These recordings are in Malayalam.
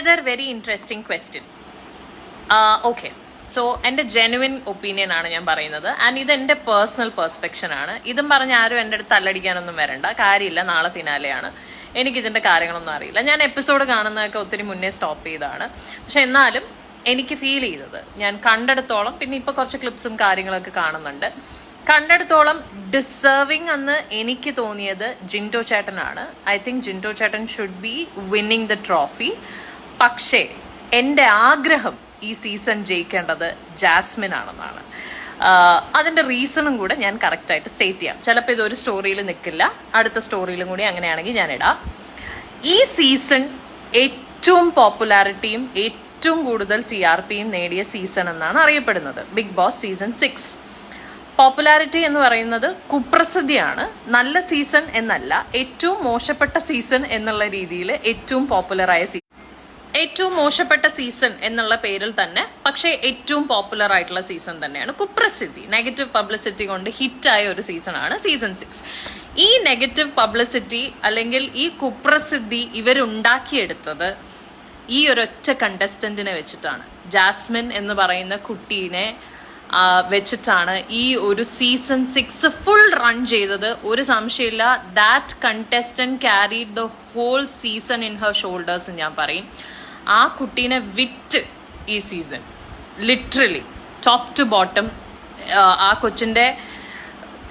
Another very interesting question okay so എന്റെ ജെനുവിൻ ഒപ്പീനിയൻ ആണ് ഞാൻ പറയുന്നത്. ആൻഡ് ഇത് എന്റെ പേഴ്സണൽ പെർസ്പെക്ഷൻ ആണ്. ഇതും പറഞ്ഞ് ആരും എന്റെ അടുത്ത് തല്ലടിക്കാനൊന്നും വരണ്ട. കാര്യമില്ല. നാളെ ഫിനാലെയാണ് എനിക്കിതിന്റെ കാര്യങ്ങളൊന്നും അറിയില്ല. ഞാൻ എപ്പിസോഡ് കാണുന്നതൊക്കെ ഒത്തിരി മുന്നേ സ്റ്റോപ്പ് ചെയ്തതാണ്. പക്ഷെ എന്നാലും എനിക്ക് ഫീൽ ചെയ്തത്. ഞാൻ കണ്ടെടുത്തോളം പിന്നെ ഇപ്പോൾ കുറച്ച് ക്ലിപ്സും കാര്യങ്ങളൊക്കെ കാണുന്നുണ്ട്. കണ്ടെടുത്തോളം ഡിസേർവിംഗ് എന്ന് എനിക്ക് തോന്നിയത് ജിന്റോ ചേട്ടനാണ്. ഐ തിങ്ക് ജിന്റോ ചേട്ടൻ should be winning the trophy പക്ഷേ എന്റെ ആഗ്രഹം ഈ സീസൺ ജയിക്കേണ്ടത് ജാസ്മിൻ ആണെന്നാണ് അതിന്റെ റീസണും കൂടെ ഞാൻ കറക്റ്റ് ആയിട്ട് സ്റ്റേറ്റ് ചെയ്യാം. ചിലപ്പോൾ ഇതൊരു സ്റ്റോറിയിൽ നിൽക്കില്ല. അടുത്ത സ്റ്റോറിയിലും കൂടി അങ്ങനെയാണെങ്കിൽ ഞാൻ ഇടാം. ഈ സീസൺ ഏറ്റവും പോപ്പുലാരിറ്റിയും ഏറ്റവും കൂടുതൽ ടി ആർ പിയും നേടിയ സീസൺ എന്നാണ് അറിയപ്പെടുന്നത്. Bigg Boss season six. Popularity എന്ന് പറയുന്നത് കുപ്രസിദ്ധിയാണ്. നല്ല സീസൺ എന്നല്ല ഏറ്റവും മോശപ്പെട്ട സീസൺ എന്നുള്ള രീതിയിൽ ഏറ്റവും പോപ്പുലറായ സീസൺ ഏറ്റവും മോശപ്പെട്ട സീസൺ എന്നുള്ള പേരിൽ തന്നെ പക്ഷേ ഏറ്റവും പോപ്പുലർ ആയിട്ടുള്ള സീസൺ തന്നെയാണ് കുപ്രസിദ്ധി. നെഗറ്റീവ് പബ്ലിസിറ്റി കൊണ്ട് ഹിറ്റായ ഒരു സീസൺ ആണ് സീസൺ സിക്സ് ഈ നെഗറ്റീവ് പബ്ലിസിറ്റി അല്ലെങ്കിൽ ഈ കുപ്രസിദ്ധി ഇവരുണ്ടാക്കിയെടുത്തത് ഈ ഒരൊറ്റ കണ്ടസ്റ്റന്റിനെ വെച്ചിട്ടാണ്. ജാസ്മിൻ എന്ന് പറയുന്ന കുട്ടീനെ വെച്ചിട്ടാണ് ഈ ഒരു സീസൺ സിക്സ് ഫുൾ റൺ ചെയ്തത്. ഒരു സംശയമില്ല that contestant carry the whole season in her shoulders ഞാൻ പറയും. ആ കുട്ടീനെ വിറ്റ് ഈ season. Literally top to bottom ആ കൊച്ചിന്റെ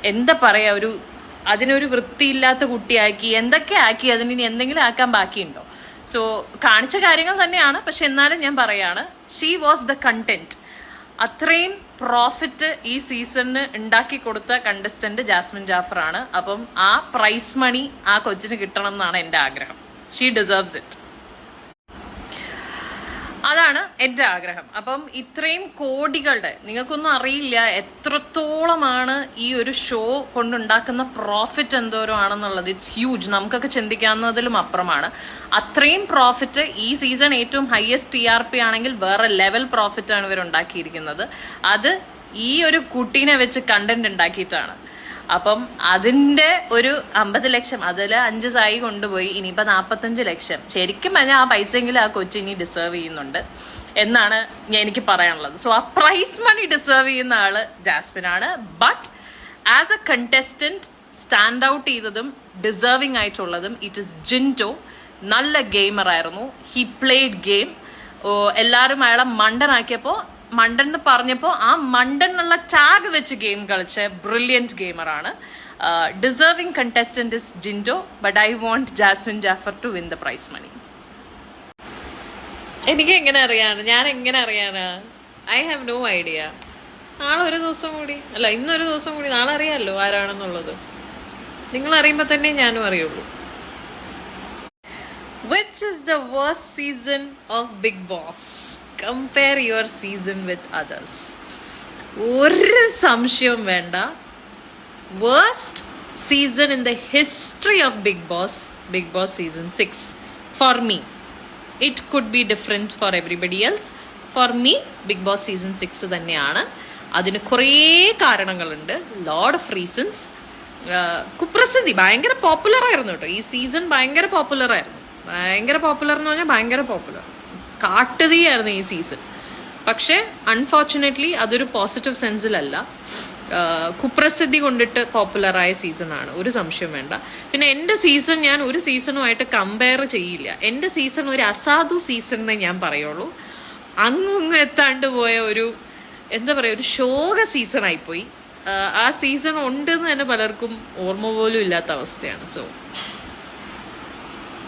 എന്താ പറയുക ഒരു അതിനൊരു വൃത്തിയില്ലാത്ത കുട്ടിയാക്കി എന്തൊക്കെ ആക്കി അതിന് എന്തെങ്കിലും ആക്കാൻ ബാക്കിയുണ്ടോ? സോ കാണിച്ച കാര്യങ്ങൾ തന്നെയാണ് പക്ഷെ എന്നാലും ഞാൻ പറയാണ് ഷീ വാസ് ദ കണ്ടന്റ് അത്രയും പ്രോഫിറ്റ് ഈ സീസണിന് ഉണ്ടാക്കി കൊടുത്ത കണ്ടസ്റ്റന്റ് ജാസ്മിൻ ജാഫർ ആണ് അപ്പം ആ പ്രൈസ് മണി ആ കൊച്ചിന് കിട്ടണം എന്നാണ് എന്റെ ആഗ്രഹം. ഷീ ഡിസേർവ്സ് ഇറ്റ് എന്റെ ആഗ്രഹം. അപ്പം ഇത്രയും കോടികളുടെ നിങ്ങൾക്കൊന്നും അറിയില്ല എത്രത്തോളമാണ് ഈ ഒരു ഷോ കൊണ്ടുണ്ടാക്കുന്ന പ്രോഫിറ്റ് എന്തോരം ആണെന്നുള്ളത് ഇറ്റ്സ് ഹ്യൂജ് നമുക്കൊക്കെ ചിന്തിക്കാവുന്നതിലും അപ്പുറമാണ്. അത്രയും പ്രോഫിറ്റ് ഈ സീസൺ ഏറ്റവും ഹയസ്റ്റ് ടി ആർ പി ആണെങ്കിൽ വേറെ ലെവൽ പ്രോഫിറ്റ് ആണ് ഇവർ ഉണ്ടാക്കിയിരിക്കുന്നത് അത് ഈ ഒരു കുട്ടീനെ വെച്ച് കണ്ടന്റ് ഉണ്ടാക്കിയിട്ടാണ്. അപ്പം അതിന്റെ ഒരു അമ്പത് ലക്ഷം അതിൽ അഞ്ച് സായി കൊണ്ടുപോയി ഇനിയിപ്പോൾ നാപ്പത്തഞ്ച് ലക്ഷം. ശരിക്കും പറഞ്ഞാൽ ആ പൈസയെങ്കിലും ആ കൊച്ചു ഇനി ഡിസേർവ് ചെയ്യുന്നുണ്ട് എന്നാണ് എനിക്ക് പറയാനുള്ളത്. സോ ആ പ്രൈസ് മണി ഡിസേർവ് ചെയ്യുന്ന ആൾ ജാസ്മിൻ ആണ് but as a contestant stand out ചെയ്തതും ഡിസേർവിംഗ് ആയിട്ടുള്ളതും ഇറ്റ് ഇസ് ജിന്റോ നല്ല ഗെയിമർ ആയിരുന്നു. ഹി പ്ലേഡ് ഗെയിം എല്ലാവരും അയാളെ മണ്ടനാക്കിയപ്പോ മണ്ടൻ എന്ന് പറഞ്ഞപ്പോൾ ആ മണ്ടൻ എന്നുള്ള ടാഗ് വെച്ച് ഗെയിം കളിച്ച brilliant ഗെയിമറാണ് deserving contestant is Jinto but I want Jasmine Jaffar to win the prize money എനിക്ക് എങ്ങനെ അറിയാനാണ് ഞാൻ എങ്ങനെ അറിയാനാ? ഐ ഹാവ് നോ ഐഡിയ നാളെ ഒരു ദിവസം കൂടി. അല്ല ഇന്നൊരു ദിവസം കൂടി. നാളെ അറിയാമല്ലോ ആരാണെന്നുള്ളത്. നിങ്ങൾ അറിയുമ്പോൾ തന്നെ ഞാനും അറിയുള്ളൂ. Which is the worst season of Bigg Boss compare your season with others ഒരു സംശയവും വേണ്ട. Worst season in the history of Bigg Boss Bigg Boss season six for me it could be different for everybody else for me Bigg Boss season six തന്നെയാണ്. അതിന് കുറേ കാരണങ്ങളുണ്ട്. ലോഡ് ഓഫ് റീസൺസ് കുപ്രസിദ്ധി ഭയങ്കര പോപ്പുലർ ആയിരുന്നു കേട്ടോ. ഈ സീസൺ ഭയങ്കര പോപ്പുലർ ആയിരുന്നു. ഭയങ്കര പോപ്പുലർ എന്ന് പറഞ്ഞാൽ ഭയങ്കര പോപ്പുലർ കാട്ടുതീയായിരുന്നു ഈ സീസൺ പക്ഷേ അൺഫോർച്ചുനേറ്റ്ലി അതൊരു പോസിറ്റീവ് സെൻസിലല്ല കുപ്രസിദ്ധി കൊണ്ടിട്ട് പോപ്പുലറായ സീസണാണ് ഒരു സംശയം വേണ്ട. പിന്നെ എന്റെ സീസൺ ഞാൻ ഒരു സീസണുമായിട്ട് കമ്പയർ ചെയ്യില്ല. എന്റെ സീസൺ ഒരു അസാധു സീസൺ എന്നേ ഞാൻ പറയുള്ളൂ. അങ്ങും എത്താണ്ട് പോയ ഒരു എന്താ പറയുക ഒരു ശോക സീസൺ ആയിപ്പോയി. ആ സീസൺ ഉണ്ട് എന്ന് തന്നെ പലർക്കും ഓർമ്മ പോലും ഇല്ലാത്ത അവസ്ഥയാണ്. സോ